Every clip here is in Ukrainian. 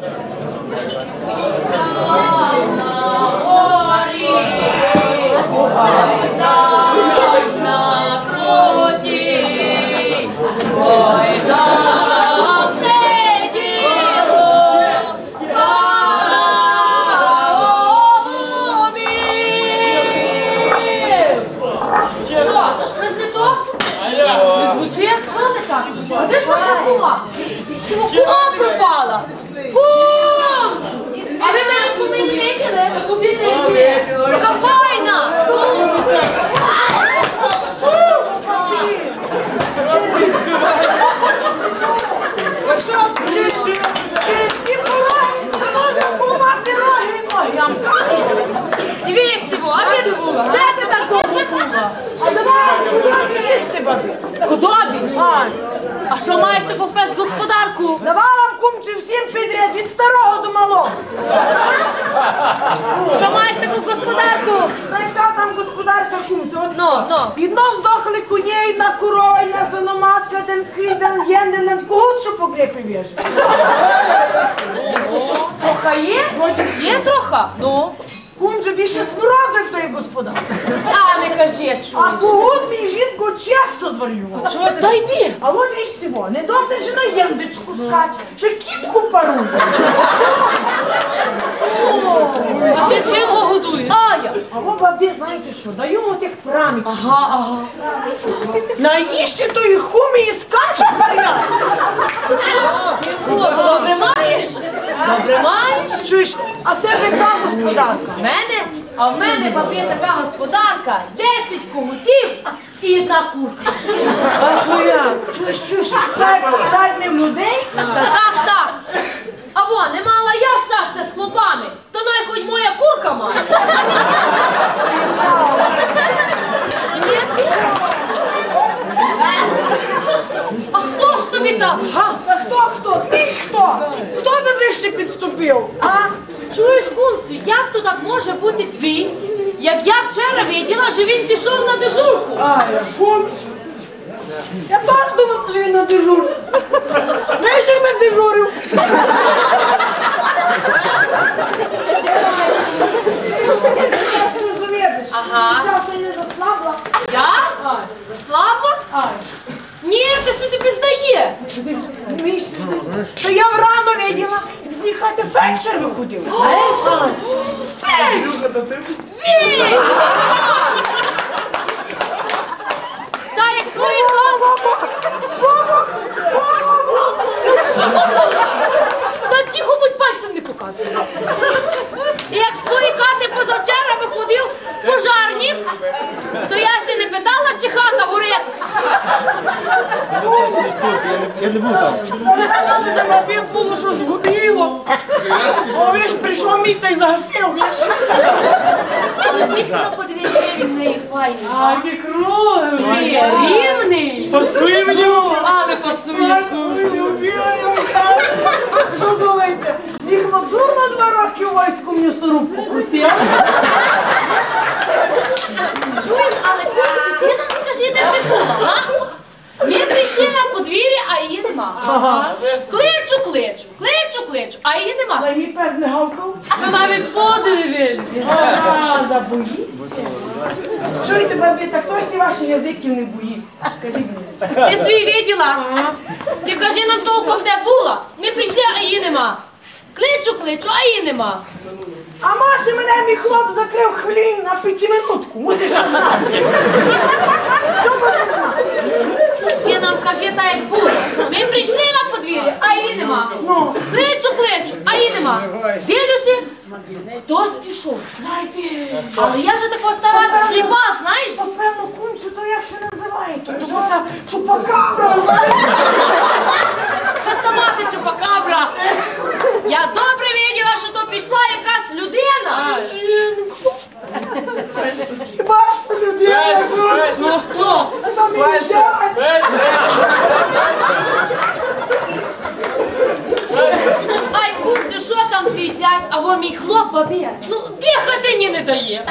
Thank you. Маєш фест-господарку? давала в кумці всім підряд, від старого до малого. Що маєш таку господарку? Та яка там господарка кумці? От Ну, ну. Відно здохли коні, на корова, на свиноматка, ден криден, єнден, на кого що погрепи віже. Троха є? Є троха? Ну. Більше смороду, як той господар. А не кажи, А чуєш. когут мій жінку често зварював. Чого ти? Та йди. А от і всього, не досить же на єндичку скач, чи кітку парує. А ти чим його годуєш? А я. А во бабі, знаєте що, даю йому тих прамів. Ага, ага. Наїжте тої хумі і скаче паря. О, добре маєш? Добре маєш? Чуєш, а в тебе яка господарка? В мене? А в мене бабі така господарка, 10 когутів і одна курка. А то як? Чуєш, чуєш, так не в людей? Та так, так. А во, не мала я щастя з хлопами, то хоч моя курка має. Ні? А хто ж тобі там? Га? Та хто, хто? Ти хто? Хто би ближче підступив? А? Чуєш, кумцю, як то так може бути твій? Як я вчора виділа, що він пішов на дежурку. А, я кумцю. Я теж думала, що він на дежурі. Знаєш, як ми дежурив? Ага. Часу не заслабла. Я? Заслабла? ай. Ні, ти що тобі здає? Місяць. Та я врано виділа, як з її хати фельдшер виходив. Фельдшер? Фельдшер! Він! Та як з твоїх Та тихо будь пальцем не показуй. І як з хати позавчора виходив пожарник, то я ся не питала, чи хата горить. Та бабі було, що згубило. О, ви ж прийшов мій та й загасив, віж. Але ти сюди подивися, він в неї файний. А, які круги. Ти рівний. Пасує мені. Але пасує. Що думаєте? Мій хлопцур на два роки у війську м'ясорубку крутив. Чуєш, але курці, ти нам скажи, де ти була, га? Ми прийшли на подвір'я, а її нема. Ага. Кличу, кличу, кличу, кличу, а її нема. Але мій пес не гавкав. Ми навіть води не вилізли. Ага, забоїться. Чуєте, бабі, та хтось і ваших язиків не боїть. Скажіть мені. Ти свій виділа? Ти кажи нам толком, де була. Ми прийшли, а її нема. Кличу, кличу, а її нема. А може мене мій хлоп закрив хлін на п'ятиминутку. Мусиш знати. Ти нам кажи так, як було. Ми прийшли на подвір'я, а її нема. Ну. Кличу, кличу, а її нема. Дивлюся, хтось пішов. Знаєте, Але я ж така стара сліпа, знаєш? то певно кунцю, то як ще називають? То та чупакабра? Та сама ти чупакабра. Я добре виділа, що то пішла якась людина. Хіба ж людина? Ну хто? Та мій дядь. Ай, курцю, що там твій зять? А во мій хлоп бабі. Ну, дихати ні не дає.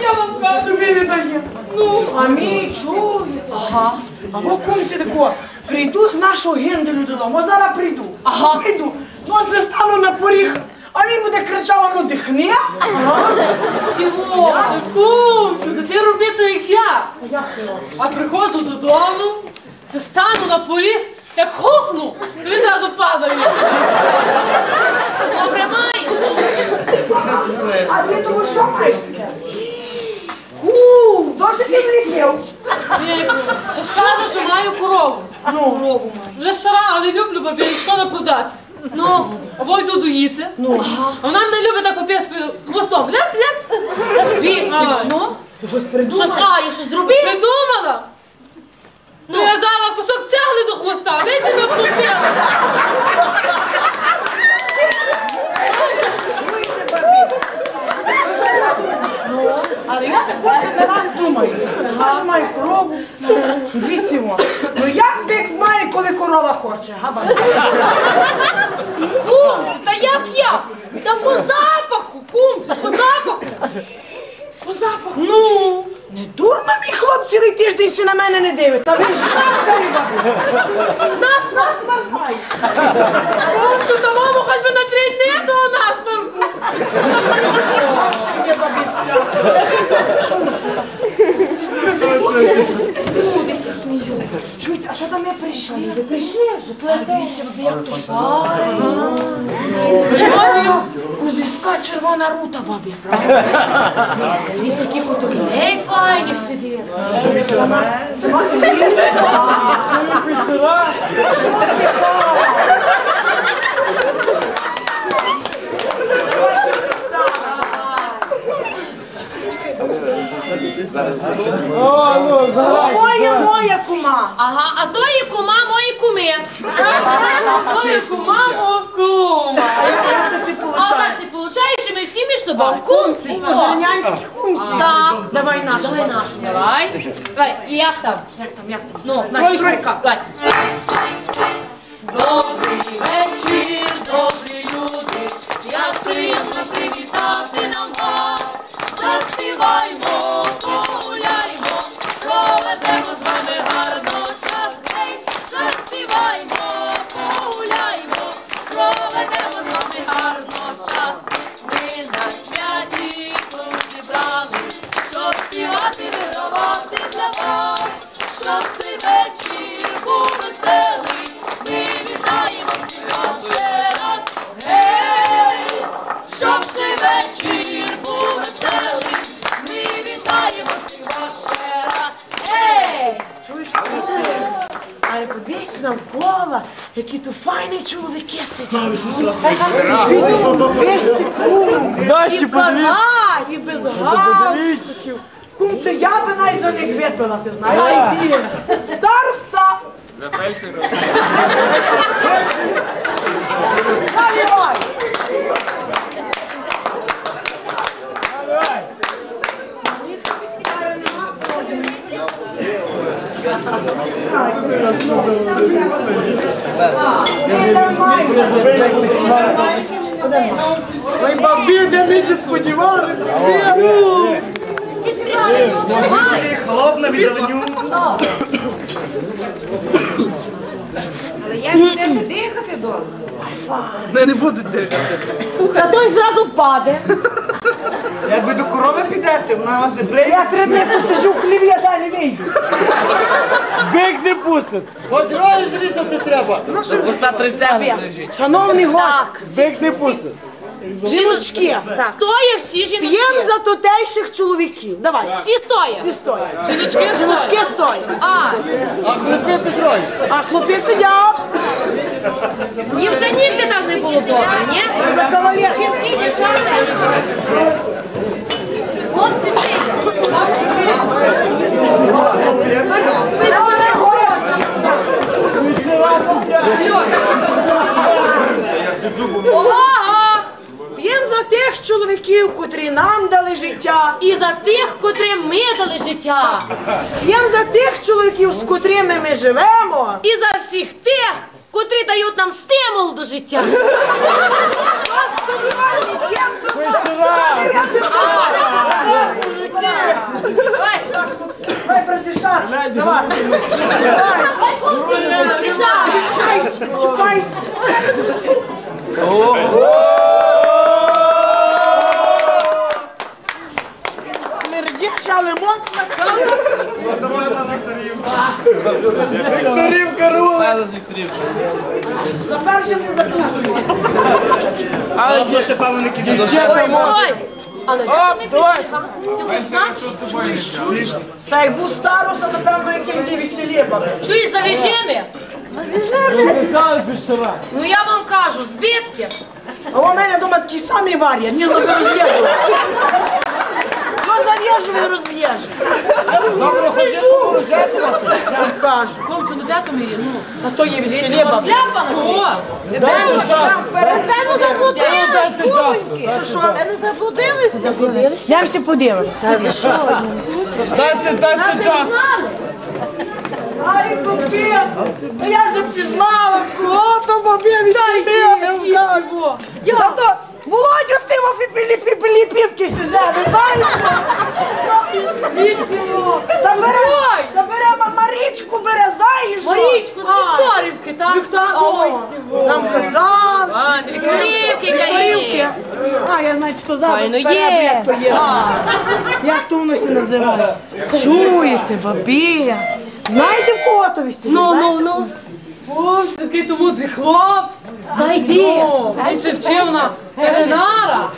Я вам кажу. Тобі не дає. Ну, а мій чує. Ага. А во кунці тако, Прийду з нашого генделю додому, а зараз прийду. Ага. Прийду. Ну, а стану на поріг, а він буде кричав, ну дихни. Ага. Сіло, та ти роби так, як я. Як ти? А приходжу додому, це стану на поріг, як хухну, то він зразу падає. Добре маєш. А ти тому що маєш таке? Дуже ти злетів. Ж кажу, що маю корову. Ну, корову маю. Вже стара, але люблю бабі, шкода продати. Ну, або йду доїти. Ну. А вона мене любить так попєскою хвостом. Ляп-ляп. Вісім. Ну, Ти щось щось, придумав? а, я щось зробив? Придумала. Ну, я зараз кусок цегли до хвоста, вічі не втопила. Ну, але я також на вас думаю. Це каже, маю корову, дві сімо. Ну як бик знає, коли корова хоче, габа? Кумцю, та як я? Та по запаху, кумцю, по запаху. По запаху. Ну, не дурно мій хлоп цілий тиждень сі на мене не дивить. Та він шматкає бабі. Насмарк. Кумцю, та маму хоч би на три дні до насмарку. Є бабі вся. Кудися смію. Чують, а що до мене прийшли? Ви прийшли вже? А дивіться, бабі, як то файно. Кузівська червона рута, бабі, правда? Дивіться, які тут людей файні сиділи. Сама, сама, Моя, моя кума. Ага, а то є кума мої кумир. А то є кума мого кума. А так получаєш? всі виходить, що ми всі між собою кумці. О, кумці. Так. Давай нашу. Давай нашу, давай. Давай, і як там? Як там, як там? Ну, тройка. Давай. Добрий вечір, добрі люди, як приємно привітати нам вас. Заспіваймо, nós temos bandeiradas, nós навколо, які тут файні чоловіки сидять. Весь кум. І! І без галстуків. Кум, це я би навіть за них випила, ти знаєш? Староста. Наливай. Ой, бабі, де ми ще сподівали? Бабі. Хлоп на віделеню. Але як тебе не дихати добре? Не, не будуть дихати. Та той зразу впаде. Як ви до корови підете, вона вас не прийме. Я три дні посиджу в хліві, я далі вийду. Бик не пустить. От роль зрізати треба. Шановний гость, Бик не пустить. жіночки, Стоє всі жіночки. п'єм за тутейших чоловіків. Давай, Всі стоять. всі стоять. Жіночки Жіночки стоять. А, А хлопці підрой. А хлопці сидять. їм ще нігде так не було добре, ні? За кавалер. Хлопці сидять. Хлопці Увага! П'єм за тих чоловіків, котрі нам дали життя. І за тих, котрим ми дали життя. П'єм за тих чоловіків, з котрими ми живемо. І за всіх тих, котрі дають нам стимул до життя. П'єм Давай. Давай, братиша, Давай. Давай. Чіпайся. Смердиш, але моцно. Вікторівка рула. За першим не заплачує. Але ще певно не кидає. Але? Ти хоч знаєш? Та й був староста, напевно, якийсь зі весілє баби. Чуєш за? Розписали. Ну я вам кажу, збитки. А у мене вдома такі самі варять, ні знову розв'яжу. Ну зав'яжу і розв'яжу. Добре, вам кажу. Кумцю, ну де то мені? Ну, А то є весілє весіло баби. шляпа на кого? Дайте час. Певно заблудили. Дайте часу. Що, що? Певно заблудилися. Я всі подивимось. Дайте, дайте Ти час. Ай, ну я вже пізнала, кого то бабі весілє, я вам кажу. Я Володю з тим фіпіліпівки сижали, знаєш? Вісімо. Та бере, та бере ма- Марічку бере, знаєш? бо? Марічку з А, Вікторівки, так? Ой, Нам казали. А, Вікторівки, Вікторівки. я А, я знаю, що зараз Файно є. як то є. Як то воно się називає? Чуєте, бабі? Знаєте, в кого то весілля? Ну, ну, ну. О, такий то мудрий хлоп. Та йди. Він ще вчив на Генара.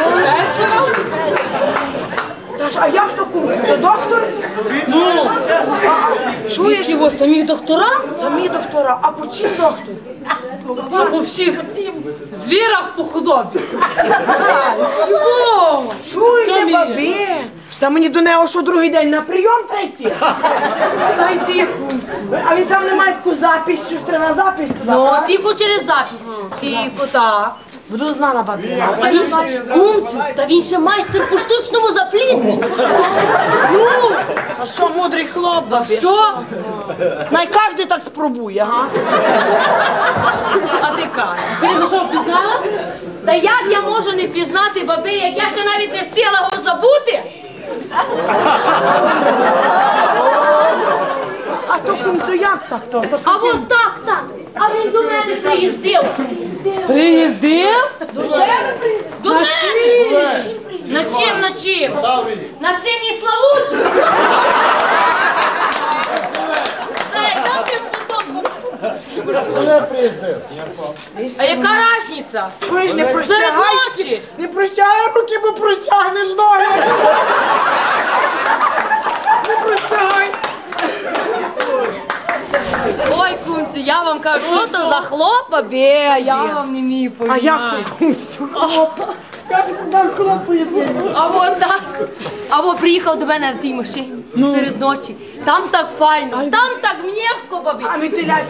Вечора? Та ж, а як то кум? То доктор? Ну, Чуєш? його самі доктора, Самі доктора, а по чим доктор? а по всіх звірах по худобі. Всього. Чуєте, Самі. бабі? Та мені до нього що другий день на прийом треба йти. Та йди, кумцю. А він там не має таку запись, що ж треба запись туди. Ну, тільки через запись. Тільки так. Буду знала, бабі. А він ще, кумцю, та він ще майстер по штучному заплідненню. Ну, А що, мудрий хлоп, бабі? що? Най кожен так спробує, га? А ти кажеш. Ти що впізнала? Та як я можу не впізнати баби, як я ще навіть не встигла його забути? А то кумцю як так то? то А от так, так. А він до мене приїздив. Приїздив? до тебе прийде? До мене! На чим, на чим? На синій славуті. Приїздив. А яка рашниця? Чуєш, не простягай, не простягай руки, бо простягнеш ноги. Не простягай. Ой, я вам кажу, що то за хлопа, бе, я вам не вмію А як то кумцю? Як ти там хлопає? А от так. А от приїхав до мене на тій машині серед ночі. Там так файно, там так м'євко, бабі. А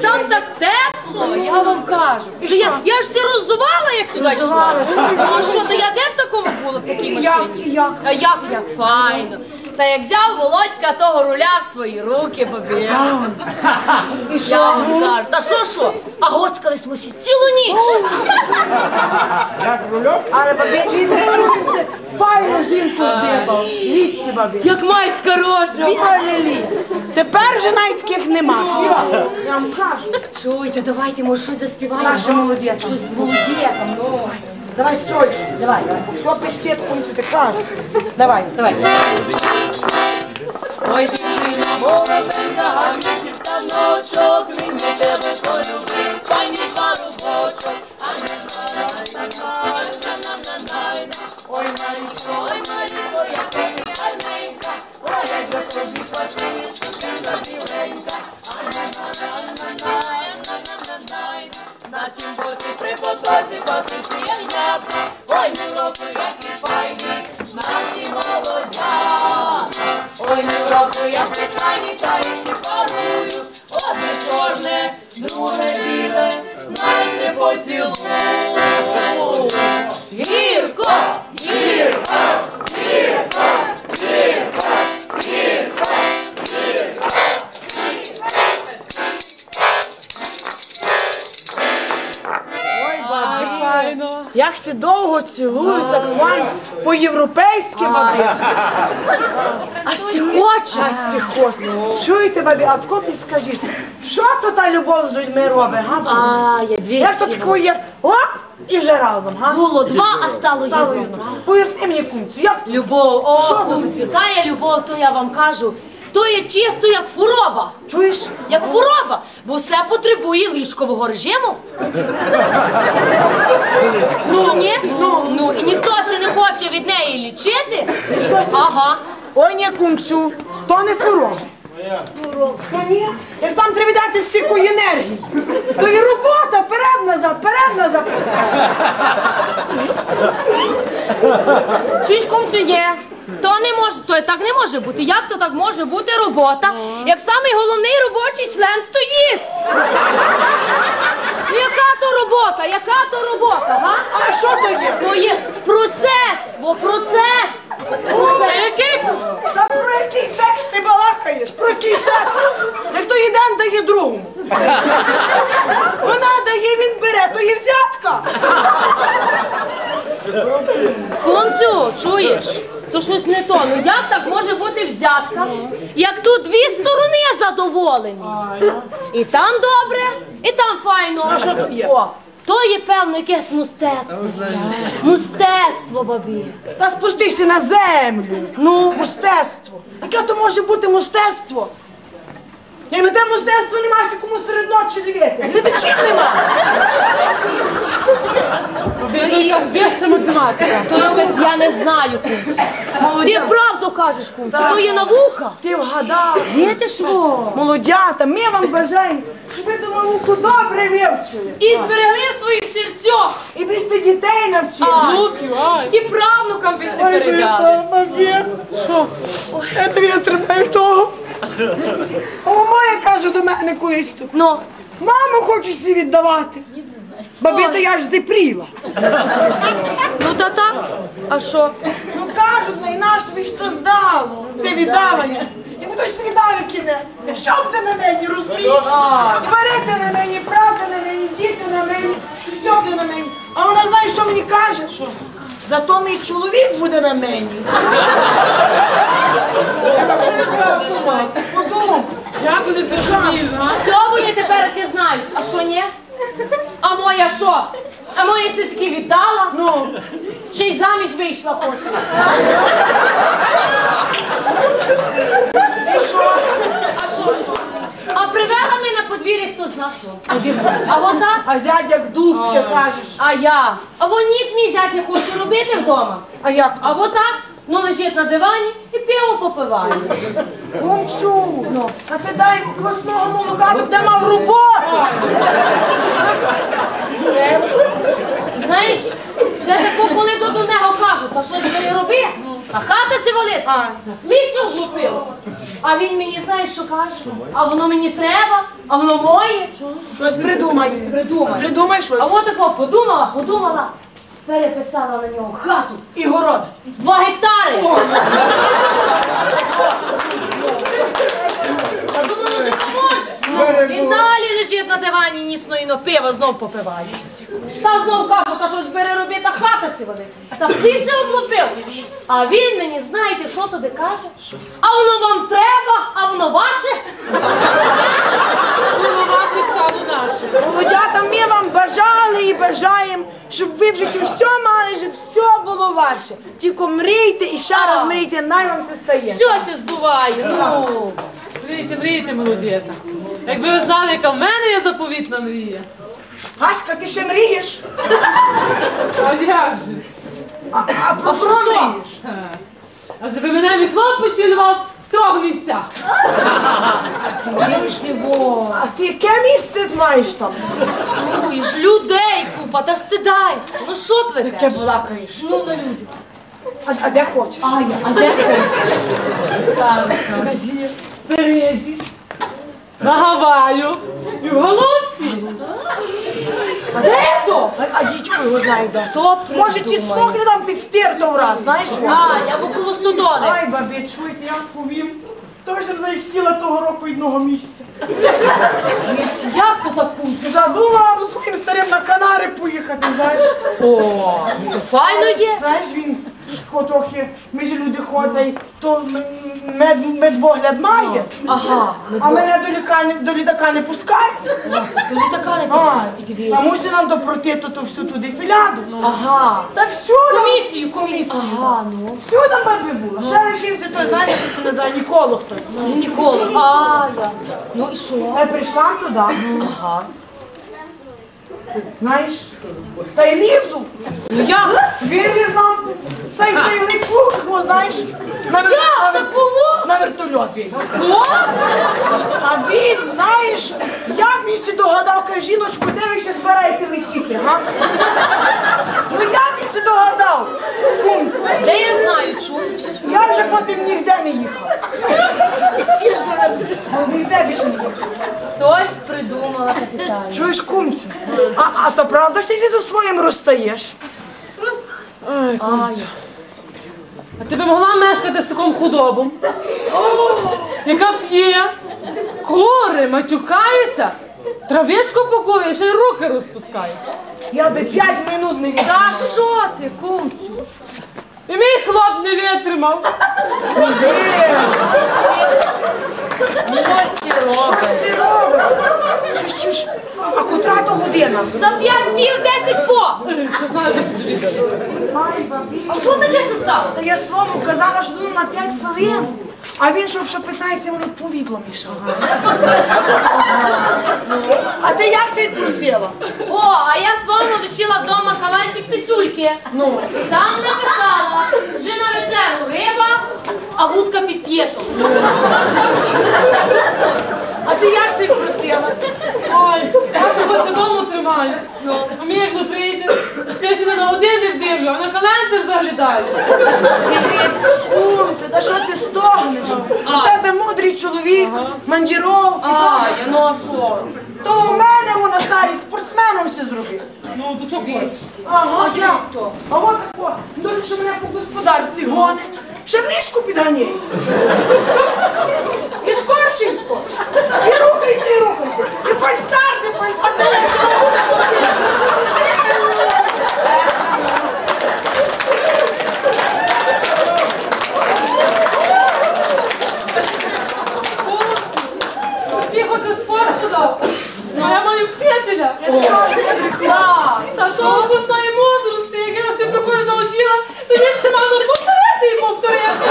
Там так тепло, я вам кажу. Та я, що? я ж все роззувала, як туди йшла. Ну а що, то я де в такому була, в такій І як, машині? і як? А як, як файно. Та як взяв Володька того руля в свої руки, бабі. І Я вам кажу, та що що? А гоцкались ми всі цілу ніч. Але бабі, він файну жінку здибав. Віці, бабі. Як майсь хороша. Білі. Тепер вже навіть таких нема. Все. Я вам кажу. Чуйте, давайте, може, щось заспіваємо. Наше молоді. Щось молоді там, ну. Давай строй. Давай. Все пиштет, кумцю, ти кажеш. Давай. Давай. Ой, дівчина, моровенька, місяць станочок, він не тебе полюбив, пані парубочок, а не знай, Ой, Марічко, ой, Марічко, я тобі гарненька, ой, як за тобі працює, сукенка біленька, а не знай, знай, знай, на тім боці при потоці пасуці ягнята, ой, року, які файні, наші молодята. Ой, не року, я питання та й не парую, одне чорне, друге біле, не. Гірко, гірко, гірко, Як всі довго цілують, так файн, по-європейськи, бабі. Аж всі хоче. Аж всі хочуть. Чуєте, бабі, а тако мені скажіть, що то та любов з людьми робить, га? бабі? А, я дві Як то сіла. є, оп, і вже разом, га? Було два, а стало Стало єдно. Поясни мені, кумцю, як Любов, о, ви? кумцю, та є любов, то я вам кажу. То є чисто як хвороба. Чуєш? Як хвороба, бо все потребує ліжкового режиму. Ну, що ні? Ну, і ніхто се не хоче від неї лічити. Ага. Ой, ні, кумцю, то не фурор. Та ні, як там треба дати стільки енергії, то і робота, перед-назад, перед-назад. Чуєш, кумцю, ні. То не може, то так не може бути. Як то так може бути робота, як самий головний робочий член стоїть? Ну яка то робота? Яка то робота, га? А що то є? То є процес, бо процес. Процес. Який процес? Та про який секс ти балакаєш? Про який секс? Як то один дає другому. Вона дає, він бере, то є взятка. Кумцю, чуєш? То щось не то. Ну як так може бути взятка? Як тут дві сторони задоволені. І там добре, і там файно. А що то є? О, то є певно якесь мистецтво. Мистецтво, бабі. Та спустися на землю. Ну, мистецтво. Яке то може бути мистецтво? Як на те мистецтво немає кому серед ночі дивити. Глядачів нема. Вища математика. То якось я не знаю, кумцю. Ти правду кажеш, кумцю, то є наука. ти вгадав. Видиш во? Молодята, ми вам бажаємо, щоб ви ту науку добре вивчили. І зберегли своїх серцях. І бісти дітей навчили. А, І правнукам після передали. Що? Ой, Я тримаю того. А моя каже до мене колись тут. Ну, Маму хочеш всі віддавати. Бабіта, я ж зіпріла. ну та так. А що? Ну кажуть, ну і наш тобі що здало? Ти віддавання. Йому хтось віддав і кінець. Що б ти на мені розумієш? Берете на мені, правда на мені, діти на мені, і все буде на мені. А вона знає, що мені каже? Зато мій чоловік буде на мені. Подумав. Вони зрозуміли, а? Все вони тепер ти знають. А що ні? А моя що? А моя все таки віддала? Ну, Ще й заміж вийшла потім. і що? А що, що? Привела мене на подвір'я хто зна що. А вон так? А зять як дубки кажеш. А я. А вон ніц мій зять не хоче робити вдома. А як? А вот так, ну лежить на дивані і пиво попиває. Гумцю, ну, а ти дай квасного молока, ти де мав роботу. Знаєш, вже таку коли до, до нього кажуть, та щось бери роби, а хата си валить, А. лицю влупило. А він мені, знаєш, що каже? А воно мені треба, а воно моє. Щось придумай, придумай. Придумай щось. А от тако подумала, подумала, переписала на нього хату. І город. Два гектари. Та думала, що поможе. Він далі лежить на дивані, нісно і на пиво знов попиває. Та знов кажу, та щось бери роби, та хата сівали. Та птиця облупив. А він мені, знаєте, що тобі каже? А воно вам треба, а воно ваше. Було ваше, стало наше. Молодята, ми вам бажали і бажаємо, щоб ви в житті все мали, щоб все було ваше. Тільки мрійте і ще раз мрійте, най вам все стає. Все се збуває. Ну. Мрійте, мрійте, молодята. Якби ви знали, яка в мене є заповітна мрія. Гаська, ти ще мрієш? А як же? А, а про що мрієш? А щоб мене мій хлоп поцілував в трьох місцях. А ти яке місце маєш там? Чуєш, людей купа, та стидайся. Ну що плетеш? балакаєш? Ну, на людях. А, а де хочеш? А я, а де ти? Кажи, в Парижі, на Гаваю і в Голубці. А де то? А, а дідько його знає де. Хто Може, ті придумає? цмокне там під стиртом раз, знаєш? А, я в около стодоли. Ай, бабі, чуєте, я повім. То ж захотіла того року одного місця. Як то так кумцю? Задумала ну, своїм старим на Канари поїхати, знаєш. О, ну то файно є. Знаєш, він о, трохи, ми ж люди ходять, то м- мед, медвогляд має, Ага, ми а мене до, лікарні, до літака не пускають. А. І а дивись. мусить нам допроти то всю туди філяду. Ага. Та всюди. Комісію, комісію. Ага, ну. Всюди там би було. Ще лишився той, знаєш, як це називає, Ніколо хто. І ніколи. А, я. Ну і що? Я прийшла туди, Ага. знаєш, та й лізу. Ну як? Він ліз нам, та й й лечу, о, знаєш, на, вер... Як на, вер- так було? на вертольот він. О! А він, знаєш, як він сі догадав, каже, жіночку, де ви ще збираєте летіти, га? Ну як він сі догадав? Кум, Де я знаю, чуєш? я вже потім ніде не їхав. Ну, ніде більше не їхав. Хтось придумала капітально. Чуєш, кумцю? А, а то правда ж ти зі своїм розстаєш? А, я. А ти б могла мешкати з таким худобом, яка п'є, кури, матюкається, травичку покує, ще й руки розпускає. Я би п'ять минут не віддав. Та що ти, кумцю? І мій хлоп не витримав. Щось робить. Що сі робить? Чуш, чуш, а котра то година? За п'ять пів десять по! А що таке се стало? Та я своєму казала, що тут на 5 хвилин. А він, щоб що 15 минут повідло мішав. А ти як си просила? О, а я своєму лишила вдома кавальчик пісюльки. Ну, Там написала, що на вечеру риба, а вудка під п'єцом. а ти як си просила? Ой, бачу, хоч додому тримають. А мені як не прийде, я сюди на годинник дивлю, а на календар заглядаю. Ти? Кумцю, та що ти стогнеш? В тебе мудрий чоловік, мандіров. А, я ну а що? То у мене вона старий спортсменом все зробив. Ну, то чого? Ага, як то? А от так, до що мене по господарці гоне, ще в ліжку підганяє. І скорше, і скорше. І рухайся, і рухайся. І фальстарт, і фальстарт. Тобі хоч і спорту дав. Ну, я маю вчителя. Я тобі кажу, Андрій, Та того кусної мудрості, як я всі приходять до оділа, то він не мало повторити і повторити.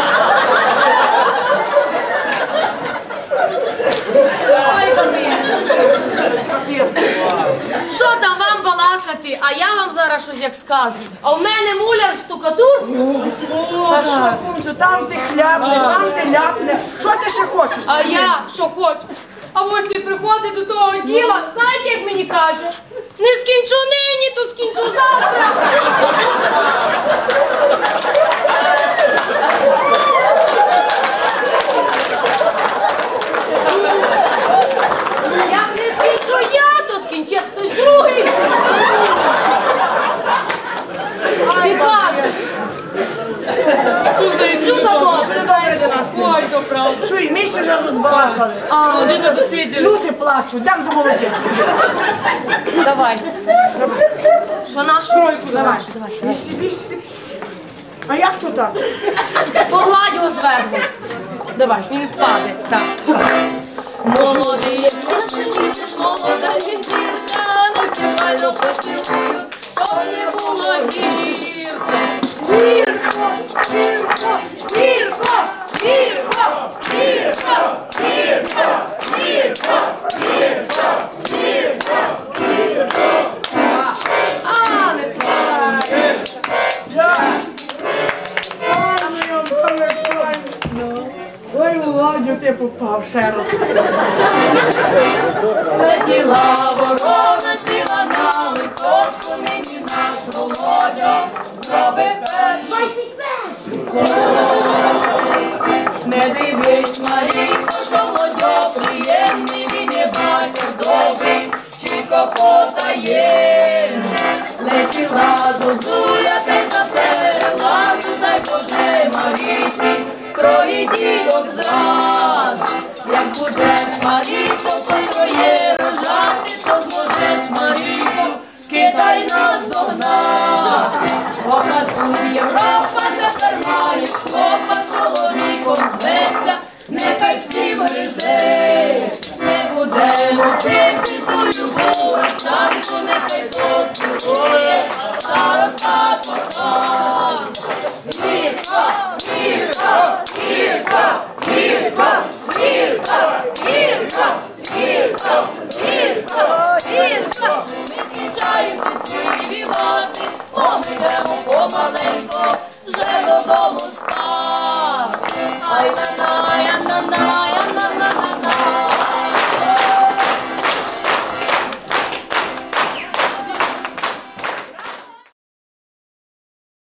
Ой, бабі. капець. Що там вам балакати, а я вам зараз щось. А в мене муляр штукатур. Та що, кумцю, там ти хлябне, там ти ляпне. Що ти ще хочеш? А скажи? я що хочу. А ось і приходить до того діла, знаєте, як мені каже? Не скінчу нині, то скінчу завтра. Як не скінчу я, то скінчить хтось другий. Ти кажеш, сюди добре. Все добре до нас. Ой, то правда. Що, і ми ще вже розбалакали. А, один на засіділі. Плачуть, дам до молодежі. Давай. Що наш? Тройку Давай, давай. Вісі, вісі, вісі. А як то так? Погладь його зверху. Давай. Він впаде. Так. Молодий, молода візірка, наспівайно посілкою, щоб не було гірко. Гірко, гірко, гірко, гірко, попав ще раз. Летіла ворона, Daj nas,